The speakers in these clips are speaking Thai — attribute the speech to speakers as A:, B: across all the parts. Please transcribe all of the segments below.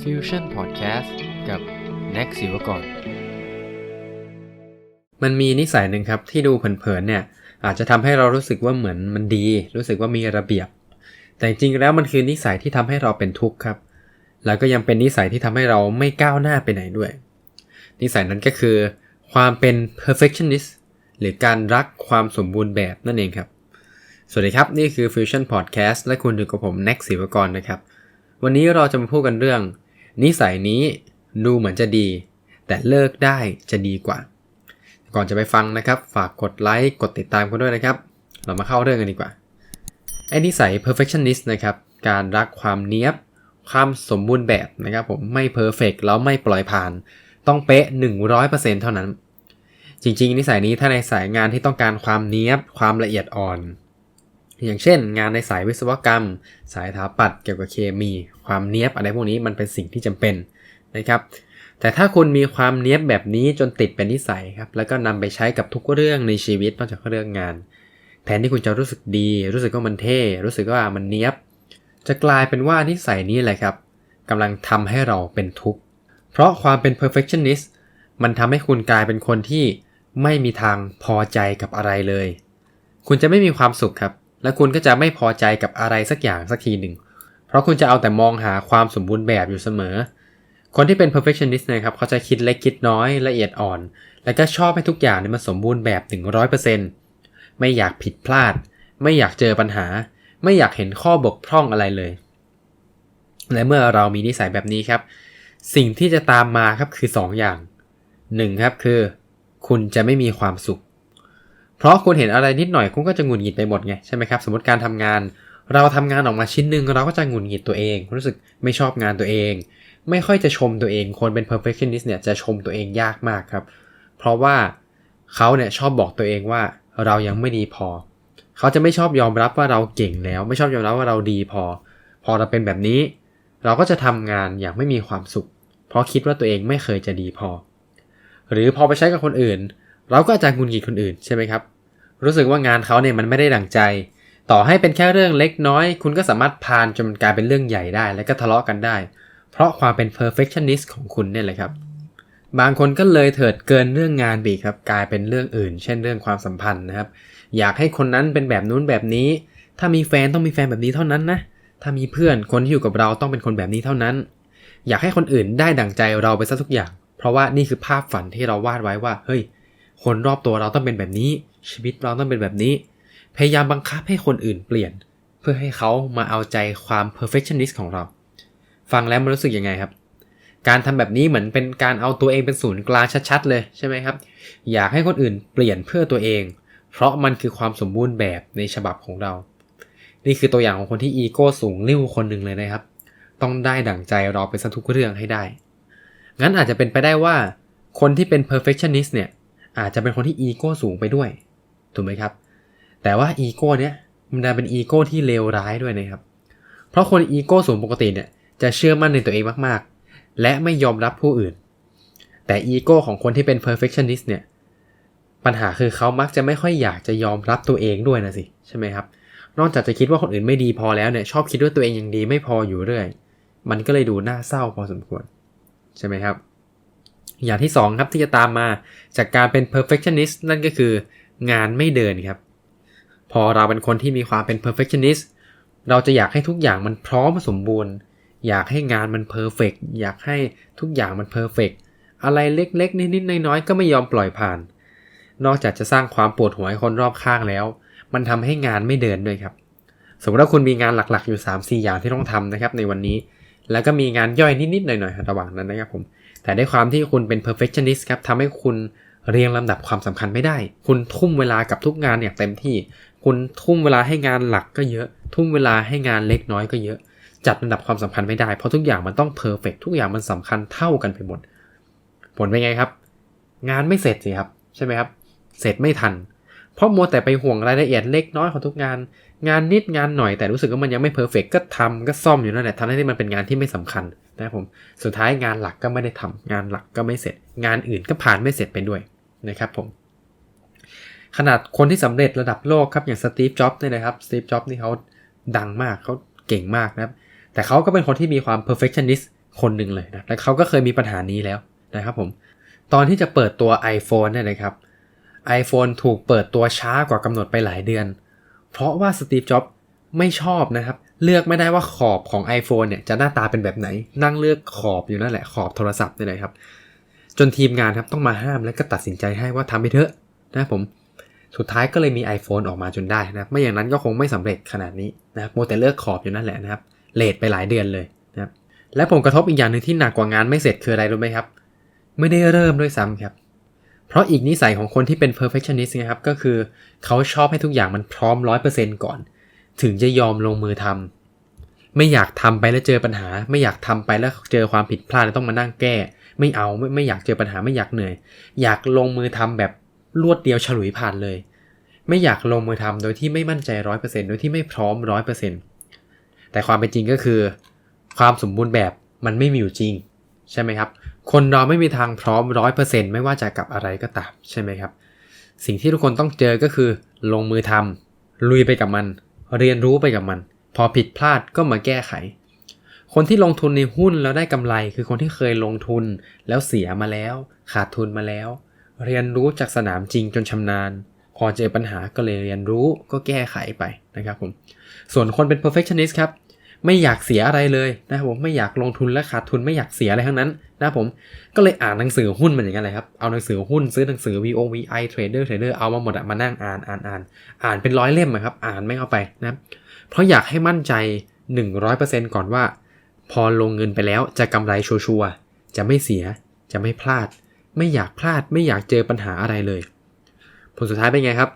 A: Fusion Podcast กับ Next ศิวกร
B: มันมีนิสัยหนึ่งครับที่ดูเผินๆเนี่ย อาจจะทำให้เรารู้สึกว่าเหมือนมันดี รู้สึกว่ามีระเบียบ แต่จริงๆแล้วมันคือนิสัยที่ทำให้เราเป็นทุกข์ครับ แล้วก็ยังเป็นนิสัยที่ทำให้เราไม่ก้าวหน้าไปไหนด้วย นิสัยนั้นก็คือความเป็น perfectionist หรือการรักความสมบูรณ์แบบนั่นเองครับ สวัสดีครับ นี่คือ Fusion Podcast และคุณอยู่กับผม Next ศิวกรนะครับ วันนี้เราจะมาพูดกันเรื่อง นิสัยนี้ดูเหมือนจะดี แต่เลิกได้จะดีกว่า ก่อนจะไปฟังนะครับ ฝากกดไลค์กดติดตามกันด้วยนะครับ เรามาเข้าเรื่องกันดีกว่าไอ้นิสัย perfectionist นะครับการรักความเนี้ยบความสมบูรณ์แบบนะครับผมไม่ perfect แล้วไม่ปล่อยผ่าน ต้องเป๊ะ 100%เท่านั้น จริงๆ นิสัยนี้ถ้าในสายงานที่ต้องการความเนี้ยบความละเอียดอ่อน อย่างเช่น งานในสายวิศวกรรม สายถาปัดเกี่ยวกับเคมี ความเนี้ยบอะไรพวกนี้มันเป็นสิ่งที่จำเป็นนะครับ แต่ถ้าคุณมีความเนี้ยบแบบนี้จนติดเป็นนิสัยครับ แล้วก็นำไปใช้กับทุกเรื่องในชีวิตนอกจากเรื่องงาน แทนที่คุณจะรู้สึกดี รู้สึกว่ามันเท่ รู้สึกว่ามันเนี้ยบ จะกลายเป็นว่านิสัยนี้แหละครับกำลังทำให้เราเป็นทุกข์ เพราะความเป็น perfectionist มันทำให้คุณกลายเป็นคนที่ไม่มีทางพอใจกับอะไรเลย คุณจะไม่มีความสุขครับ และคุณก็จะไม่พอใจกับอะไรสักอย่างสักทีหนึ่ง เพราะคุณจะเอาแต่มองหาความสมบูรณ์แบบอยู่เสมอ คนที่เป็น perfectionist นะครับเขาจะคิดเล็กคิดน้อยละเอียดอ่อน แล้วก็ชอบให้ทุกอย่างเนี่ยมันสมบูรณ์แบบ 100%ไม่อยากผิดพลาด ไม่อยากเจอปัญหา ไม่อยากเห็นข้อบกพร่องอะไรเลย และเมื่อเรามีนิสัยแบบนี้ครับ สิ่งที่จะตามมาครับคือ 2 อย่าง 1 ครับคือ คุณจะไม่มีความสุข เพราะคุณเห็นอะไรนิดหน่อยคุณก็จะหงุดหงิดไปหมดไงใช่ไหมครับสมมติการทำงาน เราทำงานออกมาชิ้นหนึ่งเราก็จะหงุดหงิดตัวเอง รู้สึกไม่ชอบงานตัวเอง ไม่ค่อยจะชมตัวเองคนเป็น perfectionist เนี่ยจะชมตัวเองยากมากครับ เพราะว่าเขาเนี่ยชอบบอกตัวเองว่าเรายังไม่ดีพอ เขาจะไม่ชอบยอมรับว่าเราเก่งแล้ว ไม่ชอบยอมรับว่าเราดีพอ พอเราเป็นแบบนี้ เราก็จะทำงานอย่างไม่มีความสุข เพราะคิดว่าตัวเองไม่เคยจะดีพอ หรือพอไปใช้กับคนอื่น เราก็อาจจะงุนงิดคนอื่นใช่ไหมครับ รู้สึกว่างานเขาเนี่ยมันไม่ได้ดั่งใจ ต่อให้เป็นแค่เรื่องเล็กน้อย คุณก็สามารถพานจนมันกลายเป็นเรื่องใหญ่ได้ แล้วก็ทะเลาะกันได้ เพราะความเป็น perfectionist ของคุณเนี่ยแหละครับ บางคนก็เลยเถิดเกินเรื่องงานบีครับ กลายเป็นเรื่องอื่น เช่นเรื่องความสัมพันธ์นะครับ อยากให้คนนั้นเป็นแบบนู้นแบบนี้ ถ้ามีแฟนต้องมีแฟนแบบนี้เท่านั้นนะ ถ้ามีเพื่อนคนที่อยู่กับเราต้องเป็นคนแบบนี้เท่านั้น อยากให้คนอื่นได้ดั่งใจเราไปซะทุกอย่าง เพราะว่านี่คือภาพฝันที่เราวาดไว้ว่า เฮ้ย คนรอบตัวเราต้องเป็นแบบนี้ ชีวิตเราต้องเป็นแบบนี้ พยายามบังคับให้คนอื่นเปลี่ยน เพื่อให้เขามาเอาใจความ perfectionist ของเรา ฟังแล้วมันรู้สึกยังไงครับ การทำแบบนี้เหมือนเป็นการเอาตัวเองเป็นศูนย์กลางชัดๆเลยใช่ไหมครับ อยากให้คนอื่นเปลี่ยนเพื่อตัวเอง เพราะมันคือความสมบูรณ์แบบในฉบับของเรา นี่คือตัวอย่างของคนที่อีโก้สูงริ้วคนหนึ่งเลยนะครับ ต้องได้ดั่งใจเราไปซะทุกเรื่องให้ได้ งั้นอาจจะเป็นไปได้ว่า คนที่เป็น perfectionist เนี่ย อาจจะเป็นคนที่อีโก้สูงไปด้วย ถูกไหมครับ แต่ว่าอีโก้เนี้ยมันจะเป็นอีโก้ที่เลวร้ายด้วยนะครับ เพราะคนอีโก้สูงปกติเนี่ยจะเชื่อมั่นในตัวเองมากๆ และไม่ยอมรับผู้อื่น แต่อีโก้ของคนที่เป็น perfectionist เนี่ย ปัญหาคือเขามักจะไม่ค่อยอยากจะยอมรับตัวเองด้วยนะสิ ใช่ไหมครับ นอกจากจะคิดว่าคนอื่นไม่ดีพอแล้วเนี่ยชอบคิดว่าตัวเองยังดีไม่พออยู่เรื่อย มันก็เลยดูน่าเศร้าพอสมควร ใช่ไหมครับ อย่างที่2ครับที่จะตามมาจากการเป็น perfectionist นั่นก็คืองานไม่เดินครับ พอเราเป็นคนที่มีความเป็น perfectionist เราจะอยากให้ทุกอย่างมันพร้อมสมบูรณ์ อยากให้งานมัน perfect อยากให้ทุกอย่างมัน perfect อะไรเล็กๆ นิดๆน้อยๆก็ไม่ยอมปล่อยผ่าน นอกจากจะสร้างความปวดหัวให้คนรอบข้างแล้ว มันทำให้งานไม่เดินด้วยครับ สมมติว่าคุณมีงานหลักๆอยู่ 3-4 อย่างที่ต้องทำนะครับในวันนี้ แล้วก็มีงานย่อยนิดๆหน่อยๆระหว่างนั้นนะครับผม แต่ด้วยความที่คุณเป็น perfectionist ครับทำให้คุณเรียงลำดับความสำคัญไม่ได้ คุณทุ่มเวลากับทุกงานอย่างเต็มที่ คุณทุ่มเวลาให้งานหลักก็เยอะ ทุ่มเวลาให้งานเล็กน้อยก็เยอะ จัดลำดับความสำคัญไม่ได้ เพราะทุกอย่างมันต้อง perfect ทุกอย่างมันสำคัญเท่ากันไปหมด ผลเป็นไงครับ งานไม่เสร็จสิครับ ใช่ไหมครับ เสร็จไม่ทัน เพราะมัวแต่ไปห่วงรายละเอียดเล็กน้อยของทุกงาน งานนิดงานหน่อยแต่รู้สึกว่ามันยังไม่เพอร์เฟกก็ทำก็ซ่อมอยู่นั่นแหละทั้งที่มันเป็นงานที่ไม่สำคัญ นะครับผมสุดท้ายงานหลักก็ไม่ได้ทำงานหลักก็ไม่เสร็จ งานอื่นก็ผ่านไม่เสร็จไปด้วยนะครับผมขนาดคนที่สำเร็จระดับโลกครับอย่างสตีฟจ็อบส์เนี่ยนะครับสตีฟจ็อบส์นี่เขาดังมากเขาเก่งมากนะครับแต่เขาก็เป็นคนที่มีความ perfectionist คนหนึ่งเลยนะและเขาก็เคยมีปัญหานี้แล้วนะครับผมตอนที่จะเปิดตัว iPhone เนี่ยนะครับ iPhone ถูกเปิดตัวช้ากว่ากำหนดไปหลายเดือน เพราะว่าสตีฟจ็อบไม่ชอบนะครับ เลือกไม่ได้ว่าขอบของ iPhone เนี่ยจะหน้าตาเป็นแบบไหน นั่งเลือกขอบอยู่นั่นแหละขอบโทรศัพท์นี่แหละครับ จนทีมงานครับต้องมาห้ามและก็ตัดสินใจให้ว่าทำไปเถอะนะผมสุดท้ายก็เลยมี iPhone ออกมาจนได้นะไม่อย่างนั้นก็คงไม่สำเร็จขนาดนี้นะโมแต่เลือกขอบอยู่นั่นแหละนะครับเลทไปหลายเดือนเลยนะครับและผลกระทบอีกอย่างหนึ่งที่หนักกว่างานไม่เสร็จคืออะไรรู้ไหมครับ ไม่ได้เริ่มด้วยซ้ำครับ เพราะอีกนิสัยของคนที่เป็น perfectionist นะครับก็คือเขาชอบให้ทุกอย่างมันพร้อม 100%ก่อน ถึงจะยอมลงมือทำไม่อยากทำไปแล้วเจอปัญหา ไม่อยากทำไปแล้วเจอความผิดพลาดแล้วต้องมานั่งแก้ ไม่เอาไม่ไม่อยากเจอปัญหาไม่อยากเหนื่อย อยากลงมือทำแบบรวดเดียวฉลุยผ่านเลย ไม่อยากลงมือทำโดยที่ไม่มั่นใจร้อยเปอร์เซ็นต์โดยที่ไม่พร้อมร้อยเปอร์เซ็นต์แต่ความเป็นจริงก็คือ ความสมบูรณ์แบบมันไม่มีอยู่จริง ใช่ไหมครับ คนเราไม่มีทางพร้อมร้อยเปอร์เซ็นต์ไม่ว่าจะกับอะไรก็ตามใช่ไหมครับ สิ่งที่ทุกคนต้องเจอก็คือ ลงมือทำลุยไปกับมัน เรียนรู้ไปกับมัน พอผิดพลาดก็มาแก้ไข คนที่ลงทุนในหุ้นแล้วได้กำไรคือคนที่เคยลงทุนแล้วเสียมาแล้ว ขาดทุนมาแล้ว เรียนรู้จากสนามจริงจนชำนาญ พอเจอปัญหาก็เลยเรียนรู้ก็แก้ไขไปนะครับผมส่วนคนเป็น perfectionist ครับ ไม่อยากเสียอะไรเลยนะครับผมไม่อยากลงทุนและขาดทุนไม่อยากเสียอะไรทั้งนั้นนะครับผมก็เลยอ่านหนังสือหุ้นมันอย่างนั้นเลยครับเอาหนังสือหุ้นซื้อหนังสือ VOVI Trader Trader เอามาหมดอะมานั่งอ่านอ่านอ่านอ่านเป็นร้อยเล่มครับ อ่านไม่เข้าไปนะครับเพราะอยากให้มั่นใจ 100%ก่อนว่า พอลงเงินไปแล้วจะกำไรชัวร์จะไม่เสียจะไม่พลาด ไม่อยากพลาดไม่อยากเจอปัญหาอะไรเลย ผลสุดท้ายเป็นไงครับ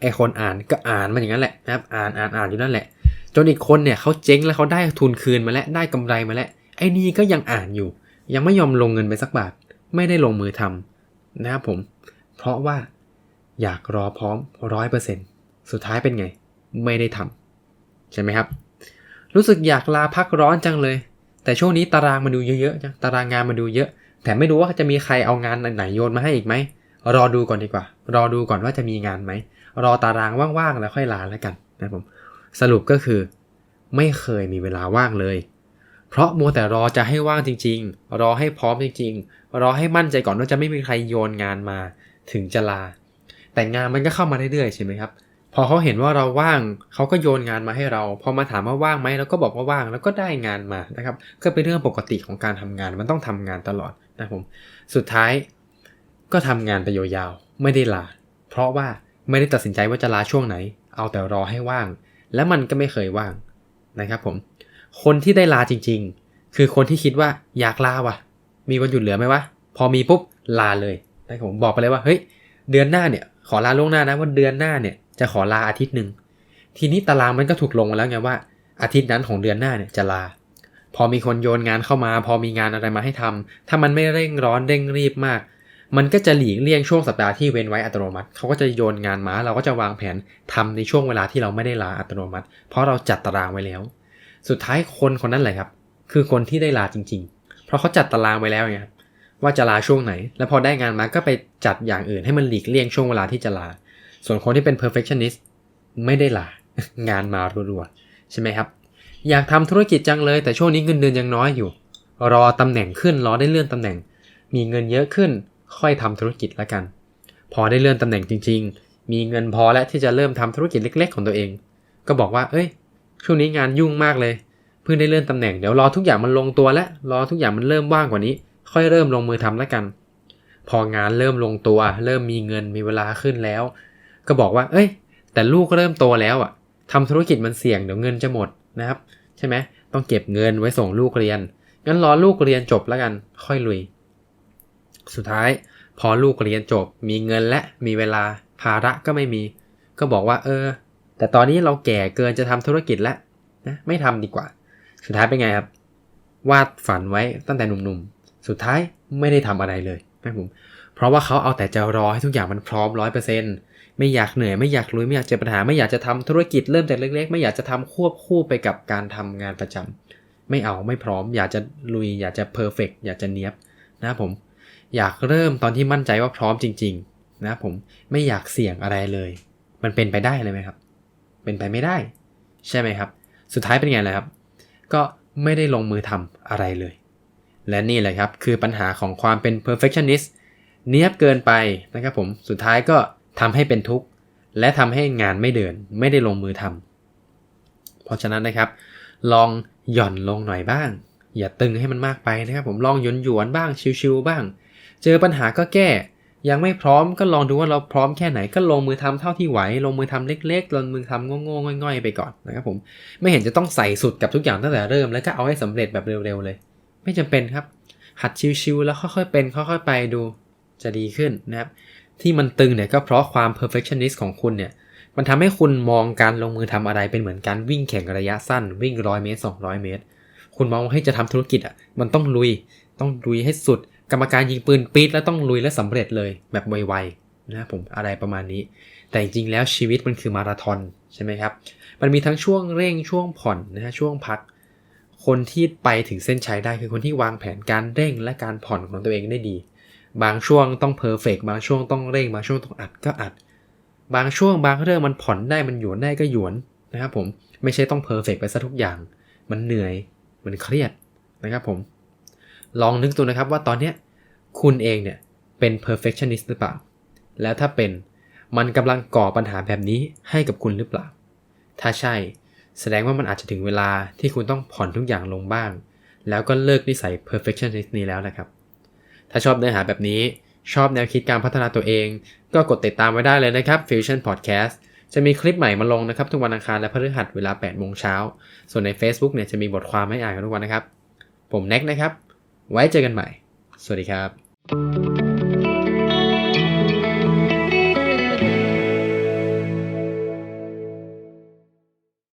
B: ไอคนอ่านก็อ่านมันอย่างนั้นแหละนะครับอ่านอ่านอ่านอยู่นั่นแหละ จนอีกคนเนี่ยเขาเจ๊งแล้วเขาได้ทุนคืนมาแล้วได้กำไรมาแล้วไอ้นี่ก็ยังอ่านอยู่ ยังไม่ยอมลงเงินไปสักบาท ไม่ได้ลงมือทำนะครับผม เพราะว่าอยากรอพร้อมร้อยเปอร์เซ็นสุดท้ายเป็นไง ไม่ได้ทำใช่ไหมครับ รู้สึกอยากลาพักร้อนจังเลย แต่ช่วงนี้ตารางมาดูเยอะๆจังตารางงานมาดูเยอะ แต่ไม่รู้ว่าจะมีใครเอางานไหนโยนมาให้อีกไหมรอดูก่อนดีกว่า รอดูก่อนว่าจะมีงานไหมรอตารางว่างๆแล้วค่อยลาแล้วกันนะครับผม สรุปก็คือ ไม่เคยมีเวลาว่างเลย เพราะมัวแต่รอจะให้ว่างจริง ๆ รอให้พร้อมจริง ๆ รอให้มั่นใจก่อนว่าจะไม่มีใครโยนงานมา ถึงจะลา แต่งานมันก็เข้ามาเรื่อยๆใช่ไหมครับ พอเขาเห็นว่าเราว่างเขาก็โยนงานมาให้เรา พอมาถามว่าว่างไหมเราก็บอกว่าว่างแล้วก็ได้งานมานะครับ ก็เป็นเรื่องปกติของการทำงานมันต้องทำงานตลอดนะครับผมสุดท้ายก็ทำงานไปยาวๆไม่ได้ลา เพราะว่าไม่ได้ตัดสินใจว่าจะลาช่วงไหน เอาแต่รอให้ว่าง และมันก็ไม่เคยว่างนะครับผม คนที่ได้ลาจริง ๆ คือคนที่คิดว่าอยากลาวะมีวันหยุดเหลือไหมวะ พอมีปุ๊บลาเลยนะครับผมบอกไปเลยว่าเฮ้ยเดือนหน้าเนี่ยขอลาล่วงหน้านะว่าเดือนหน้าเนี่ยจะขอลาอาทิตย์หนึ่งทีนี้ตารางมันก็ถูกลงมาแล้วไงว่าอาทิตย์นั้นของเดือนหน้าเนี่ยจะลา พอมีคนโยนงานเข้ามา พอมีงานอะไรมาให้ทำถ้ามันไม่เร่งร้อนเร่งรีบมาก มันก็จะหลีกเลี่ยงช่วงสัปดาห์ที่เว้นไว้อัตโนมัติ เขาก็จะโยนงานมา เราก็จะวางแผนทำในช่วงเวลาที่เราไม่ได้ลาอัตโนมัติ เพราะเราจัดตารางไว้แล้ว สุดท้ายคนคนนั้นแหละครับ คือคนที่ได้ลาจริง ๆ เพราะเขาจัดตารางไว้แล้วไงว่าจะลาช่วงไหน แล้วพอได้งานมาก็ไปจัดอย่างอื่นให้มันหลีกเลี่ยงช่วงเวลาที่จะลา ส่วนคนที่เป็น perfectionist ไม่ได้ลา งานมารัวๆใช่ไหมครับ อยากทำธุรกิจจังเลย แต่ช่วงนี้เงินเดือนยังน้อยอยู่ รอตำแหน่งขึ้นรอได้เลื่อนตำแหน่ง มีเงินเยอะขึ้น ค่อยทำธุรกิจแล้วกัน พอได้เลื่อนตำแหน่งจริง ๆ มีเงินพอแล้วที่จะเริ่มทำธุรกิจเล็ก ๆ ของตัวเอง ก็บอกว่า เอ้ย ช่วงนี้งานยุ่งมากเลย เพิ่งได้เลื่อนตำแหน่ง เดี๋ยวรอทุกอย่างมันลงตัวแล้วรอทุกอย่างมันเริ่มว่างกว่านี้ ค่อยเริ่มลงมือทำแล้วกัน พองานเริ่มลงตัว เริ่มมีเงินมีเวลาขึ้นแล้ว ก็บอกว่า เอ้ย แต่ลูกก็เริ่มโตแล้วอะทำธุรกิจมันเสี่ยงเดี๋ยวเงินจะหมดนะครับ ใช่ไหมต้องเก็บเงินไว้ส่งลูกเรียนงั้นรอลูกเรียนจบแล้วกัน ค่อยลุย สุดท้าย พอลูกเรียนจบมีเงินและมีเวลาภาระก็ไม่มี ก็บอกว่า เออ แต่ตอนนี้เราแก่เกินจะทำธุรกิจแล้วนะไม่ทำดีกว่า สุดท้ายเป็นไงครับ วาดฝันไว้ตั้งแต่หนุ่มๆ สุดท้ายไม่ได้ทำอะไรเลยนะผมเพราะว่าเขาเอาแต่จะรอให้ทุกอย่างมันพร้อมร้อยเปอร์เซ็นต์ไม่อยากเหนื่อยไม่อยากลุยไม่อยากเจอปัญหาไม่อยากจะทำธุรกิจเริ่มจากเล็ก ๆ ไม่อยากจะทำควบคู่ไปกับการทำงานประจำไม่เอาไม่พร้อม อยากจะลุย อยากจะเพอร์เฟกอยากจะเนี้ยบนะครับผม อยากเริ่มตอนที่มั่นใจว่าพร้อมจริง ๆ นะผมไม่อยากเสี่ยงอะไรเลย มันเป็นไปได้เลยไหมครับ เป็นไปไม่ได้ ใช่ไหมครับ สุดท้ายเป็นไงล่ะครับ ก็ไม่ได้ลงมือทำอะไรเลย และนี่แหละครับคือปัญหาของความเป็น perfectionist เนียบเกินไปนะครับผมสุดท้ายก็ทำให้เป็นทุกข์ และทำให้งานไม่เดิน ไม่ได้ลงมือทำเพราะฉะนั้นนะครับ ลองหย่อนลงหน่อยบ้าง อย่าตึงให้มันมากไปนะครับ ผมลองหยวนหยวนบ้างชิวๆบ้าง เจอปัญหาก็แก้ ยังไม่พร้อมก็ลองดูว่าเราพร้อมแค่ไหนก็ลงมือทำเท่าที่ไหว ลงมือทำเล็กๆลงมือทำโง่ๆง่อยๆไปก่อนนะครับผมไม่เห็นจะต้องใส่สุดกับทุกอย่างตั้งแต่เริ่มแล้วก็เอาให้สำเร็จแบบเร็วๆเลย ไม่จำเป็นครับ หัดชิวๆแล้วค่อยๆเป็นค่อยๆไปดูจะดีขึ้นนะครับที่มันตึงเนี่ยก็เพราะความ perfectionist ของคุณเนี่ย มันทำให้คุณมองการลงมือทำอะไรเป็นเหมือนการวิ่งแข่งระยะสั้น วิ่งร้อยเมตร200 เมตร คุณมองว่าให้จะทำธุรกิจอะมันต้องลุย ต้องลุยให้สุด กรรมการยิงปืนปี๊ดแล้วต้องลุยและสำเร็จเลยแบบไวๆนะผมอะไรประมาณนี้ แต่จริงๆแล้วชีวิตมันคือมาราธอนใช่ไหมครับ มันมีทั้งช่วงเร่งช่วงผ่อนนะฮะช่วงพัก คนที่ไปถึงเส้นชัยได้คือคนที่วางแผนการเร่งและการผ่อนของตัวเองได้ดี บางช่วงต้องเพอร์เฟกบางช่วงต้องเร่งบางช่วงต้องอัดก็อัด บางช่วงบางเรื่องมันผ่อนได้มันหยวนได้ก็หยวนนะครับผมไม่ใช่ต้องเพอร์เฟกไปซะทุกอย่าง มันเหนื่อยมันเครียดนะครับผม ลองนึกดูนะครับว่าตอนเนี้ยคุณเองเนี่ยเป็น perfectionist หรือเปล่า แล้วถ้าเป็นมันกำลังก่อปัญหาแบบนี้ให้กับคุณหรือเปล่า ถ้าใช่แสดงว่ามันอาจจะถึงเวลาที่คุณต้องผ่อนทุกอย่างลงบ้าง แล้วก็เลิกนิสัย perfectionist นี้แล้วนะครับ ถ้าชอบเนื้อหาแบบนี้ชอบแนวคิดการพัฒนาตัวเอง ก็กดติดตามไว้ได้เลยนะครับ Fusion Podcast จะมีคลิปใหม่มาลงนะครับ ทุกวันอังคารและพฤหัสเวลา8โมงเช้า ส่วนใน Facebook เนี่ยจะมีบทความให้อ่านกันทุกวันนะครับ ผมแน็กนะครับ ไว้เจอกันใหม่ สวัสดีครับ